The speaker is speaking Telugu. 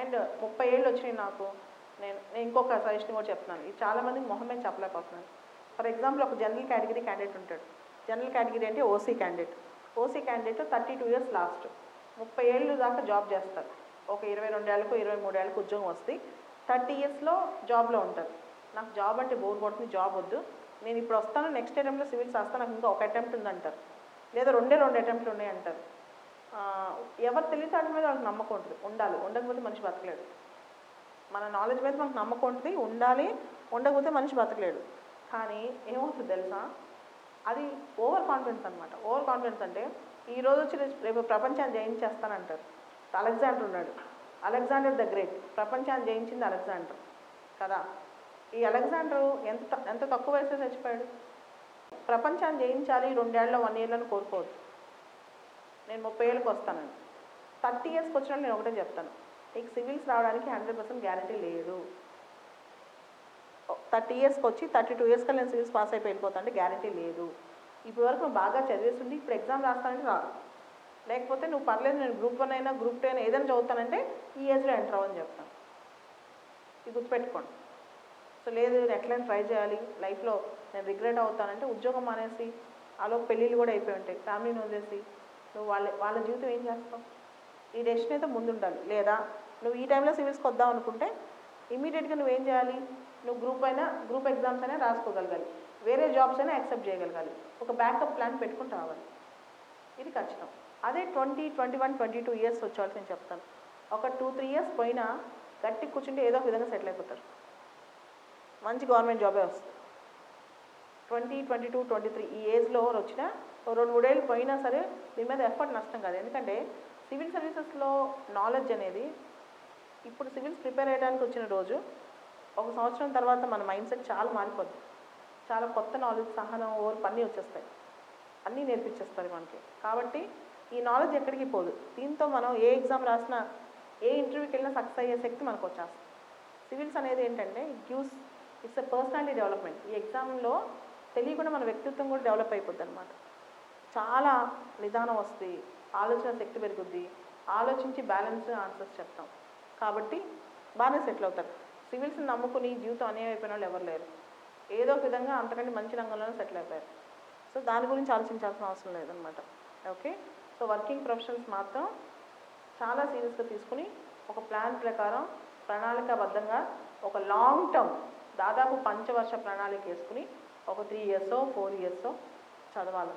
అండ్ ముప్పై ఏళ్ళు వచ్చినాయి నాకు. నేను నేను ఇంకొక సజెషన్ కూడా చెప్తున్నాను. ఇది చాలామందికి మొహమే మొహం మీద చెప్పలేకపోతున్నాను ఫర్ ఎగ్జాంపుల్ ఒక జనరల్ కేటగిరీ క్యాండిడేట్ ఉంటాడు. జనరల్ కేటగిరీ అంటే OC candidate OC candidate thirty two years last ముప్పై ఏళ్ళు దాకా జాబ్ చేస్తారు. ఒక ఇరవై రెండేళ్ళకు ఇరవై మూడేళ్ళకు ఉద్యోగం వస్తుంది థర్టీ ఇయర్స్లో జాబ్లో ఉంటారు. నాకు జాబ్ అంటే బోర్ కొడుతుంది జాబ్ వద్దు. నేను ఇప్పుడు వస్తాను నెక్స్ట్ అటెంప్ట్లో సివిల్స్ వస్తాను నాకు ఇంకా ఒక అటెంప్ట్ ఉందంటారు. లేదా రెండే రెండు అటెంప్ట్లు ఉన్నాయి అంటారు ఎవరు తెలివితేటల మీద వాళ్ళకి నమ్మకం ఉంటుంది. ఉండాలి. ఉండకపోతే మనిషి బతకలేడు. మన నాలెడ్జ్ మీద మనకు నమ్మకం ఉంటుంది. ఉండాలి. ఉండకపోతే మనిషి బతకలేడు. కానీ ఏమవుతుంది తెలుసా? అది ఓవర్ కాన్ఫిడెన్స్ అనమాట ఓవర్ కాన్ఫిడెన్స్ అంటే ఈ రోజు వచ్చి రేపు- ప్రపంచాన్ని జయించేస్తానంటారు. అలెగ్జాండర్ ఉన్నాడు. Alexander the Great. ప్రపంచాన్ని జయించింది అలెగ్జాండర్. కదా? ఈ అలెగ్జాండర్ ఎంత ఎంత తక్కువ వయసులో చచ్చిపోయాడు? ప్రపంచాన్ని జయించాలి రెండేళ్ళలో వన్ ఇయర్లను కోరుకోవద్దు. నేను ముప్పై ఏళ్ళకి వస్తానండి థర్టీ ఇయర్స్కి వచ్చిన నేను ఒకటే చెప్తాను. నీకు సివిల్స్ రావడానికి హండ్రెడ్ పర్సెంట్ గ్యారంటీ లేదు. థర్టీ ఇయర్స్కి వచ్చి థర్టీ టూ ఇయర్స్కి నేను సివిల్స్ పాస్ అయిపోయి వెళ్ళిపోతానంటే గ్యారంటీ లేదు. ఇప్పటి వరకు నువ్వు బాగా చదివేస్తుంది ఇప్పుడు ఎగ్జామ్ రాస్తానంటే రా లేకపోతే నువ్వు పర్లేదు నేను గ్రూప్ వన్ అయినా గ్రూప్ టూ అయినా ఏదైనా చదువుతానంటే ఈ ఏజ్లో ఎంటర్ అవ్వని చెప్తాను. ఇది గుర్తుపెట్టుకోండి. సో లేదు నేను ఎట్లయినా ట్రై చేయాలి. లైఫ్లో నేను రిగ్రెట్ అవుతానంటే ఉద్యోగం మానేసి అలో పెళ్ళిళ్ళు కూడా అయిపోయి ఉంటాయి. ఫ్యామిలీని వదిలేసి నువ్వు వాళ్ళ వాళ్ళ జీవితం ఏం చేస్తావు ఈ డెసిషన్ అయితే ముందుండాలి. లేదా నువ్వు ఈ టైంలో సివిల్స్కి వద్దాం అనుకుంటే ఇమీడియట్గా నువ్వేం చేయాలి? నువ్వు గ్రూప్ అయినా గ్రూప్ ఎగ్జామ్స్ అయినా రాసుకోగలగాలి. వేరే జాబ్స్ అయినా యాక్సెప్ట్ చేయగలగాలి. ఒక బ్యాకప్ ప్లాన్ పెట్టుకుంటూ రావాలి. ఇది ఖచ్చితం. అదే twenty twenty one twenty two years వచ్చేవాళ్ళకి నేను చెప్తాను. ఒక టూ త్రీ ఇయర్స్ పోయినా గట్టి కూర్చుంటే ఏదో ఒక విధంగా సెటిల్ అయిపోతారు. మంచి గవర్నమెంట్ జాబే వస్తుంది. Twenty twenty two twenty three ఈ ఏజ్లో వచ్చినా రెండు మూడేళ్ళు పోయినా సరే దీని మీద ఎఫర్ట్ నష్టం కాదు. ఎందుకంటే సివిల్ సర్వీసెస్లో నాలెడ్జ్ అనేది ఇప్పుడు సివిల్స్ ప్రిపేర్ అయ్యడానికి వచ్చిన రోజు ఒక సంవత్సరం తర్వాత మన మైండ్ సెట్ చాలా మారిపోద్ది. చాలా కొత్త నాలెడ్జ్ సహనం ఓర్పు అన్నీ వచ్చేస్తాయి. అన్నీ నేర్పించేస్తారు మనకి. కాబట్టి ఈ నాలెడ్జ్ ఎక్కడికి పోదు. దీంతో మనం ఏ ఎగ్జామ్ రాసినా ఏ ఇంటర్వ్యూకి వెళ్ళినా సక్సెస్ అయ్యే శక్తి మనకు వచ్చేస్తుంది. సివిల్స్ అనేది ఏంటంటే gives it's a personality development ఈ ఎగ్జామ్లో తెలియకుండా మన వ్యక్తిత్వం కూడా డెవలప్ అయిపోద్ది అనమాట చాలా నిదానం వస్తుంది ఆలోచన శక్తి పెరుగుద్ది. ఆలోచించి బ్యాలెన్స్ ఆన్సర్స్ చెప్తాం. కాబట్టి బాగానే సెటిల్ అవుతారు. సివిల్స్ని నమ్ముకుని జీవితం అన్యాయం అయిపోయిన వాళ్ళు ఎవరు లేరు. ఏదో ఒక విధంగా అంతకంటే మంచి రంగంలోనే సెటిల్ అయిపోయారు. సో దాని గురించి ఆలోచించాల్సిన అవసరం లేదనమాట ఓకే? సో వర్కింగ్ ప్రొఫెషన్స్ మాత్రం చాలా సీరియస్గా తీసుకుని ఒక ప్లాన్ ప్రకారం ప్రణాళికాబద్ధంగా ఒక లాంగ్ టర్మ్ దాదాపు పంచవర్ష ప్రణాళిక వేసుకుని ఒక త్రీ ఇయర్సో ఫోర్ ఇయర్సో చదవాలి.